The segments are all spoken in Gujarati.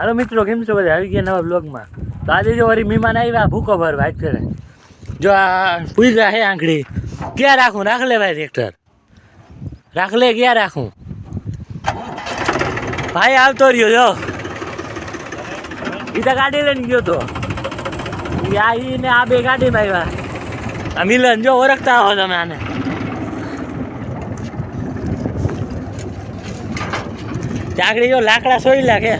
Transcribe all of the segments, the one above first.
હાલો મિત્રો, કેમ છો બધા? આવી ગયા નવા બ્લોગમાં તો આજે જો વળી મહેમાન આવ્યા, ભૂકો ભર, વાત કરે. જો આ પૂજા હે આંગળી. ક્યાં રાખું? રાખ લે ભાઈ ટ્રેક્ટર રાખ લે, ક્યાં રાખું? ભાઈ, આવતો રહ્યો, જો. એ તો ગાડી લઈને ગયો તો. આ ને આ બે ગાડીમાં આવ્યા. આ મિલન, જો ઓળખતા હો તમે આને. ચાકડી જો લાકડા સોઈ લાગે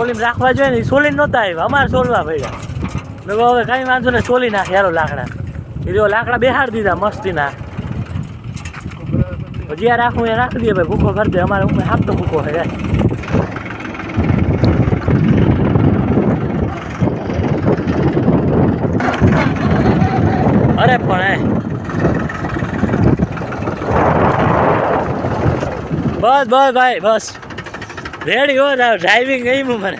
સોલીને રાખવા જોઈએ ને એ સોલી નહોતા આવ્યા અમારે સોલવા પડ્યા. મેં કહું હવે કાંઈ વાંધો ને સોલી નાખે. યારો લાકડા. એ જો લાકડા બેહાડી દીધા મસ્તીના. જ્યાં રાખવું એ રાખી દઈએ ભાઈ ભૂખો કરી અમારે ઉપર હાથ તો ભૂખો છે અરે પણ બસ બસ ભાઈ, બસ. રેડી હો ડ્રાઇવિંગ ગયું મને.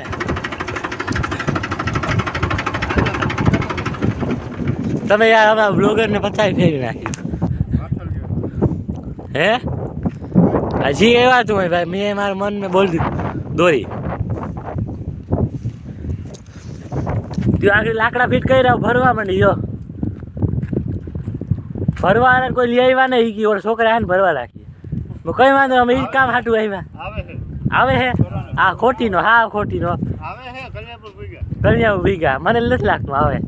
તમે યાર અમારા બ્લોગરને પચાવી ફેરી નાખી. હે? હજી એવા તું ભાઈ, મેં મારા મનને બોલ દોરી. તું આગળ લાકડા ફીટ કરી રહ્યો ભરવા માંડી, જો. ફરવા કોઈ લઈ આવ્યા નહીં કે છોકરા આને ભરવા રાખી. મેં કઈ વાંધો અમે એ કામ હાટું આવ્યા. આવે હે? આ ખોટીનો હા ખોટીનો. કન્યા વીઘા મને નથી લાગતું આવે.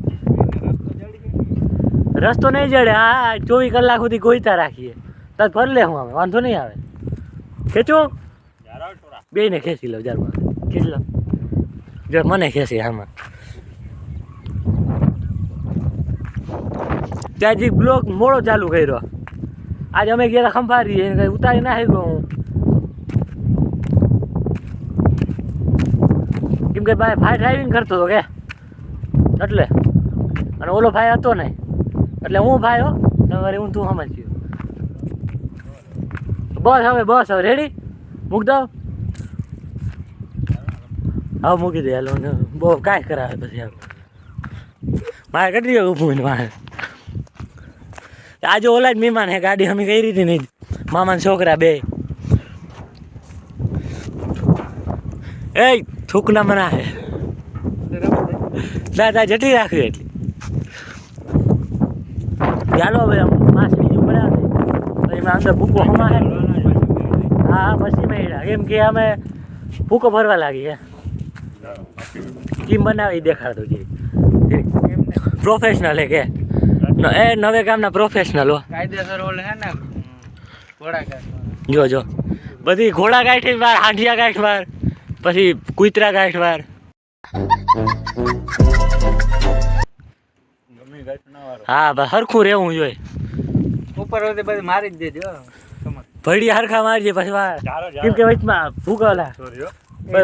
રસ્તો નહીં જડે. હા ચોવીસ કલાક સુધી ગોઈતા રાખીએ. તાર ફરી લે હું આવે. વાંધો નહીં આવે. ખેંચું. બે ને ખેંચી લો જારમાં ખેંચી લો. જો મને ખેંચી આમાં. ત્યાંથી બ્લોક મોડો ચાલુ કર્યો. આજે અમે ગયા ખંભારી એને કઈ ઉતારી ના ગયો હું કેમ કે ભાઈ ભાઈ ડ્રાઇવિંગ કરતો હતો કે. એટલે. અને ઓલો ભાઈ હતો ને એટલે હું ભાઈ હો તમારે હું તું સમજ્યો બસ હવે બસ હવે રેડી મૂક દો. હવે મૂકી દે, હાલો બહુ કાંઈ કરાવે પછી હવે મારે કેટલી ઊભું ને મારે. આજે ઓલા જ મહેમાન હે, ગાડી અમે કઈ રીતે નહીં મામાના છોકરા બે. એ થૂકના મના હે દાદા જટી રાખવી એટલી. ચાલો હવે માસ બીજું બનાવે પછી એમાં અંદર ભૂકો હમા હે હા પછી મેળા. કેમ કે અમે ભૂકો ભરવા લાગી કીમ બનાવે દેખાડતો જે પ્રોફેશનલ હે કે? ન- એ નવે ગામના પ્રોફેશનલ હો. કાયદેસર ઓલે હે ને ઘોડા જો જો. બધી ઘોડા ગાંઠી બાર હાંઢિયા ગાંઠ વાર પછી કુતરા ગાંઠ વાર. ગમે ઘટના વાળો હા હરખું રહેવું જોઈએ. ઉપર હોતે બધી મારી જ દેજો ભડી હરખા મારજે પછી કેમ કે વચમાં ભૂગોલા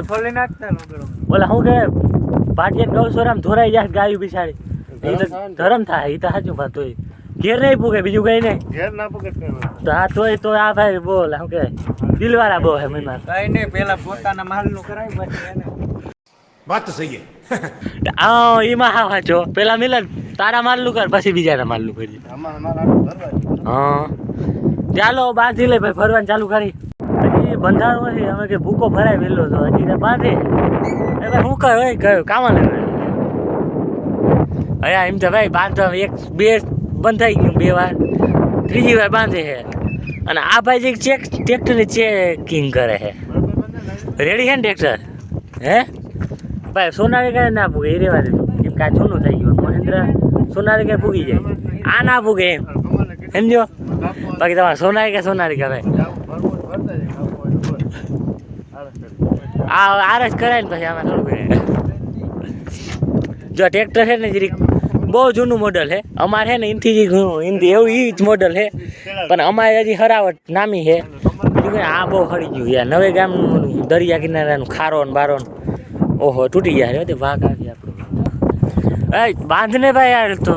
ખોલી નાખતા ઓલા શું કે પાટિયા ગૌસોરામ ધોરાઈ જાય ગાયું બિચારી ધરમ થાય એ તો સાચું વાત હોય. ઘેર નહીં પૂકે બીજું કઈ નહીં. ઘેર ના પૂકે તો હા તોય તો આ ભાઈ બોલ શું કે? દિલવાળા બહુ હે મહિમા કઈ નહીં પેલા પોતાના માલનું કરાય પછી વાત તો સહી આ એમાં હા વાંચો પેલા મિલન તારા માલનું કર પછી બીજાના માલનું કરજે હા. ચાલો બાંધી લે ભાઈ ફરવાનું ચાલુ કરી. હજી બંધારો નથી હવે કે ભૂકો ભરાય વેલો તો હજી બાંધે. એટલે હું કર હોય કયો કામ લે અહીંયા એમ તો ભાઈ બાંધો એક બે બંધાઈ ગયું બે વાર. ત્રીજી વાર બાંધે છે. અને આ ભાઈ જે ચેક ટ્રેક્ટરને ચેકિંગ કરે છે. રેડી છે ને ટ્રેક્ટર હે? ભાઈ સોનાલિકા ના ભૂગે, એ રેવા દીધું કેમ કે આ જૂનું થઈ ગયું. મહેન્દ્ર સોનારે કાંઈ ભૂગી જાય. આ ના ભૂગે એમ. સમજો બાકી તમારે સોનાલિકા સોનાલિકા ભાઈ આ આરસ કરાય ને પછી આમાં થોડું જો ટ્રેક્ટર છે ને, જરીક બહુ જૂનું મોડલ છે. અમારે છે ને ઇનથી એનથી એવું એ જ મોડલ છે. પણ અમારે હજી હરાવટ નામી છે. આ બહુ હળી ગયું યાર. નવે ગામ દરિયા કિનારાનું ખારો ને બારો ઓહો, તૂટી ગયા છે વાઘ આવી આપણું. એ બાંધને ભાઈ યાર તો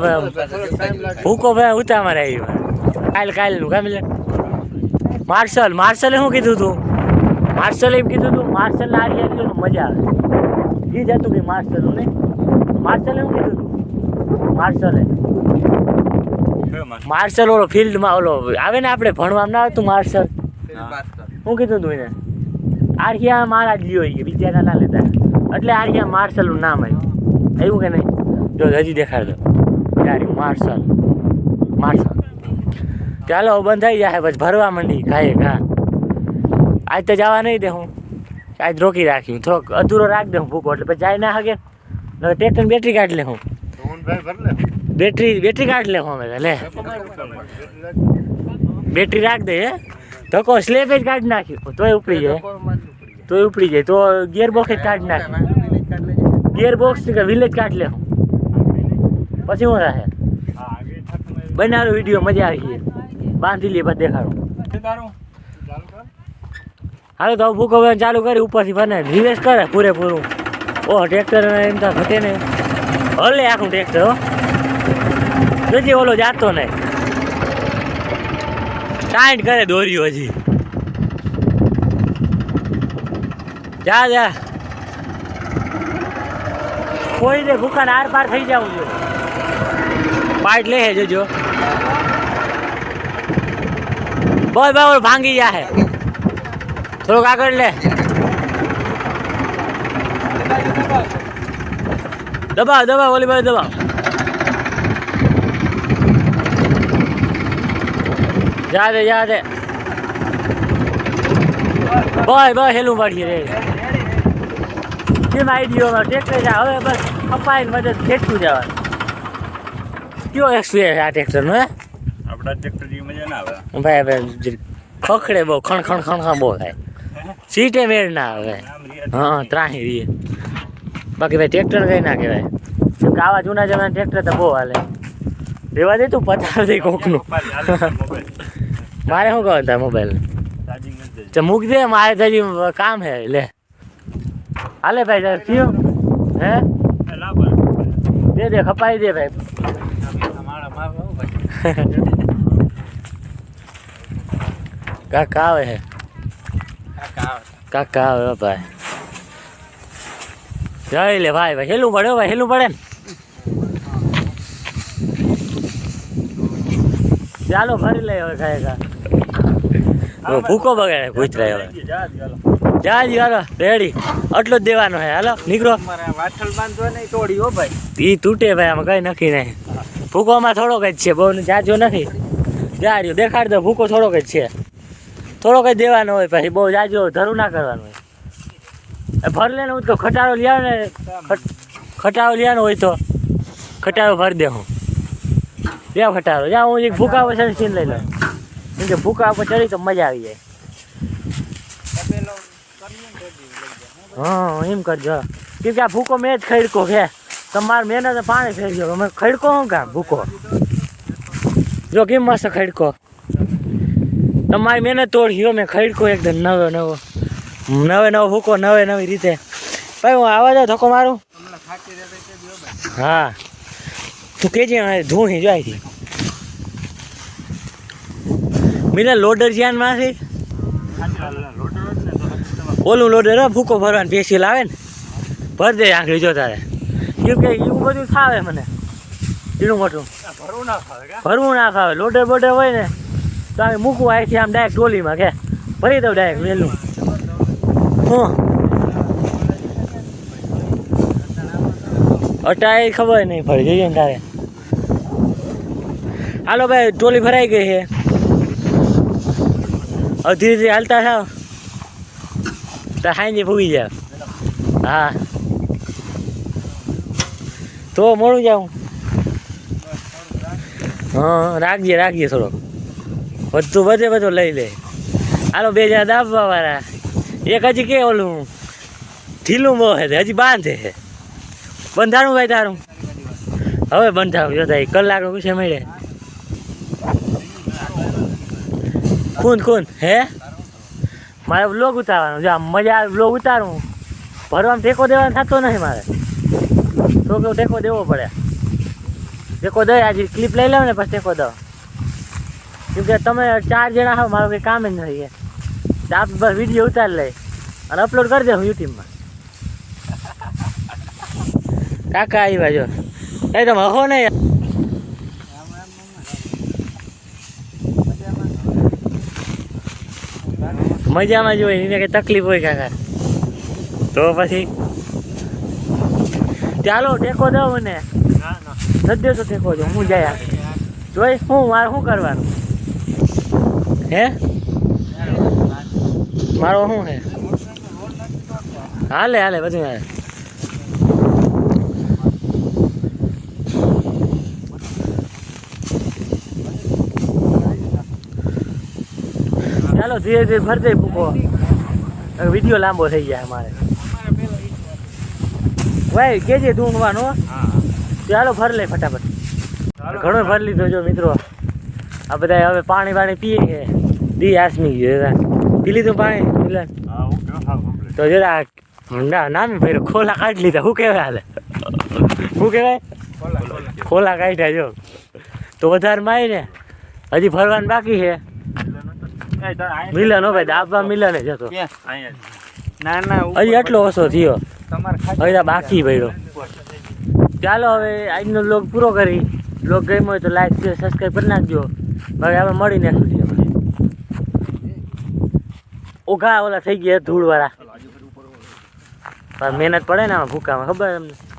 ભૂકો ભાઈ ઉતા મારે આવી કાલ, કાલનું કામ લે. માર્શલ, માર્શલે શું કીધું તું? માર્શલે એમ કીધું તું માર્શલ આ રહ્યા મજા આવે. એ જ હતું કે માર્શલ ને? માર્શલે શું કીધું તું? માર્શલે માર્શલ? ઓલો ફિલ્ડમાં ઓલો આવે ને આપણે ભણવામાં ના આવતું માર્શલ. હું. કીધું તું એને? આર્યા મારા જ લ્યો એ બીજાના ના લેતા. એટલે આર્યા માર્શલનું નામ આવ્યું આવ્યું કે નહીં? જો હજી દેખાડ દો. માર્શલ. માર્શલ. ચાલો બંધાઈ જાય પછી ભરવા માંડી કાંઈ ખા. આજ તો જવા નહીં દે હું. આજ રોકી રાખ્યું થોડોક અધૂરો રાખ દે હું ભૂકો એટલે પછી જાય ના હગે. ટ્રેક્ટર બેટરી કાઢી લે હું. બેટરી બેટરી કાઢી લે હું અમે તો, લે. બેટરી રાખ દે હે. ધક્કો સ્લેપ જ કાઢી નાખ્યું તોય ઉપડી જાય. તોય ઉપડી જાય. તો ગિયર બોક્સ જ કાઢી નાખ્યું ગિયર બોક્સ કે વિલેજ કાઢી લે હું. પછી હું રહે બનાવ્યો વીડિયો મજા આવી ગઈ બાંધી લે પછી દેખાડો. હાલો તો હવે ભૂકો હવે ચાલુ કરી ઉપરથી બને. રિવેસ કરે પૂરેપૂરું. ઓહ ટ્રેક્ટર એમ તો ઘટે ને હલે આખું ટ્રેક્ટર હજી ઓલો જાતો ને ટાઈટ કરે દોર્યું હજી. જા જા. કોઈ દે ભૂખાને આર પાર થઈ જવું જોઈએ. પાટ લે જોજો. બોલ બરાબર ભાંગી જાય થોડુંક આગળ લે. દબાવ દબાવ ઓલી ભાઈ દબાવ જા રે જા રે ભાઈ ભાઈ હેલું પાડીએ રે. કેમ આઈડિયો ટ્રેક્ટર જાય હવે બસ કપાઈને મદદ ખેંચતું જવાનું. કયો એક્સપિરિયન્સ આ ટ્રેક્ટરનો હે? આપણા ટ્રેક્ટર જેવી મજા ના આવે. ભાઈ ભાઈ ખખડે બહુ ખણ ખણ ખણ ખણ બહુ થાય. સીટે મેળ ના આવે. હા ત્રાહી રીએ બાકી ભાઈ ટ્રેક્ટર કઈ ના કહેવાય. કેમ કે આવા જૂના જમાના ટ્રેક્ટર તો બહુ હાલે. રેવા દે તું, પચાસ દે કોકનું. મારે શું કહું તાર મોબાઈલ તો મૂક દે, મારે તારી કામ હે, લે. હાલે ભાઈ, તાર થયો? હે? દે દે, ખપાઈ દે ભાઈ. કાકા આવે હે? કાકા આવે. ભાઈ જઈ લે ભાઈ ભાઈ હેલું પડે ભાઈ હેલું પડે. ને ચાલો ફરી લે હવે ખાય ખા. ભૂકો બગાડે કૂતરા હવે. જા જ હાલો, રેડી. આટલો જ દેવાનો હે. હાલો, નીકળો. વાઠલ બાંધો નહીં તોડી હો ભાઈ ઈ તૂટે ભાઈ, આમાં કઈ નક્કી નહીં. ભૂકોમાં થોડોક જ છે બહુ જાજો નથી. જા રહ્યો, દેખાડ દો, ભૂકો થોડોક જ છે. થોડોક જ દેવાનો હોય પછી, બહુ જાજો ધરું ના કરવાનું હોય. ભર લે હું તો ખટારો લ્યા ને, ખટ- ખટારો લઈ હોય તો ખટારો ભરી દે હું લ્યા ખટારો. જ્યાં હું એક ભૂકા પર સીન લઈ લઉં. કેમ કે ભૂકા પર ચડી તો મજા આવી જાય. હા, એમ કરજો. કેમ કે આ ભૂકો મેં જ ખડકો છે. તમારે મહેનત પાણી ફેરી ગયો અમે ખડકો હું કામ ભૂકો? જો કેમ મસ્ત ખડકો? તમારી મહેનત તોડ ગયો મેં ખડકો એકદમ નવો નવો. નવે નવો ભૂકો નવે નવી રીતે. ભાઈ હું આવા જાઉં ધક્કો મારું. હો. હા તું કેજે હવે ધૂણી જોઈ હતી મિલન લોડર જ્યાં માંથી ઓલું લોડર હે, ભૂકો ભરવાનું પેસી આવે ને. ભર દે આંગળી જો તારે. કેમ કે એવું બધું ખાવે મને. ઝીણું મોટું. ભરવું ના ફાવે. ભરવું ના ખાવે લોડર બોડર હોય ને તો આમ મૂકવું અહીંથી આમ ડાયરેક્ટ ટોલીમાં કે. ભરી દઉં ડાયરેક્ટ વહેલું હું. અટાય ખબર નહીં પડી જોઈએ ને તારે. હાલો ભાઈ, ટોલી ભરાઈ ગઈ છે. ધીરે ધીરે હાલતા થાવ. તો હાંજે ભૂગી જાવ. હા. તો મોડું જાઉં. હા, રાખજે રાખજે થોડોક. બધું બધે બધું લઈ લે. હાલો, બે જણા દાબવા વાળા એક હજી કે ઓલું, ઢીલું મોહે છે હજી બાંધે છે બંધાણું ભાઈ તારું? હવે બંધાવું જો થાય કલાક પૂછે મળે. ખૂન ખૂન, હે? મારે બ્લોગ ઉતારવાનો, જો મજા આવે બ્લોગ ઉતારું ભરવામાં ટેકો દેવાનો થતો નથી મારે. તો કેવું ટેકો દેવો પડે? ટેકો દે, આજે ક્લિપ લઈ લઉં ને પછી ટેકો દો કેમ કે તમે ચાર જણા હો, મારું કંઈ કામ જ નથી તો આપ વીડિયો ઉતાર લઈ અને અપલોડ કરી દે હું યુટ્યુબમાં. કાકા આવ્યા જો. એ તમે હો ને મજામાં જ એને કઈ તકલીફ હોય કાકા. તો પછી? ચાલો, ટેકો દો મને. નથી દેતો ટેકો, જો હું જાય જોઈ, હું, મારે શું કરવાનું? હે? મારો શું હે હાલે હાલે, બધું હાલે. ચાલો, ધીરે ધીરે ભરતે ભૂકો વીડિયો લાંબો થઈ જાય અમારે. ભાઈ કેજે ઢૂંઢવાનો ચાલો ભર લે ફટાફટ. ઘણો ભર લીધો જો મિત્રો. આ બધા હવે પાણી પાણી પીએ છે. દી આસમી ગયું પી લીધું પાણી મિલન હા ઓકે હા કમ્પ્લીટ તો જરા ના નામે ભાઈ ખોલા કાઢી લીધા શું કહેવાય હાલે? શું કહેવાય? ખોલા કાઢ્યા જો. તો વધારે માય ને હજી ફરવાનું બાકી છે. મિલન હો ભાઈ દાબવા મિલન જ હતો ના ના હજી એટલો ઓછો થયો. તમારે હવે બાકી પડ્યો ચાલો હવે આજનો બ્લોગ પૂરો કરી. બ્લોગ ગમ્યો હોય તો લાઈક શેર સબસ્ક્રાઈબ કરી નાખજો. હવે આપણે મળીને છે? ઓઘા ઓલા થઈ ગયા ધૂળવાળા. પણ મહેનત પડે ને આમાં ભૂકામાં ખબર તમને?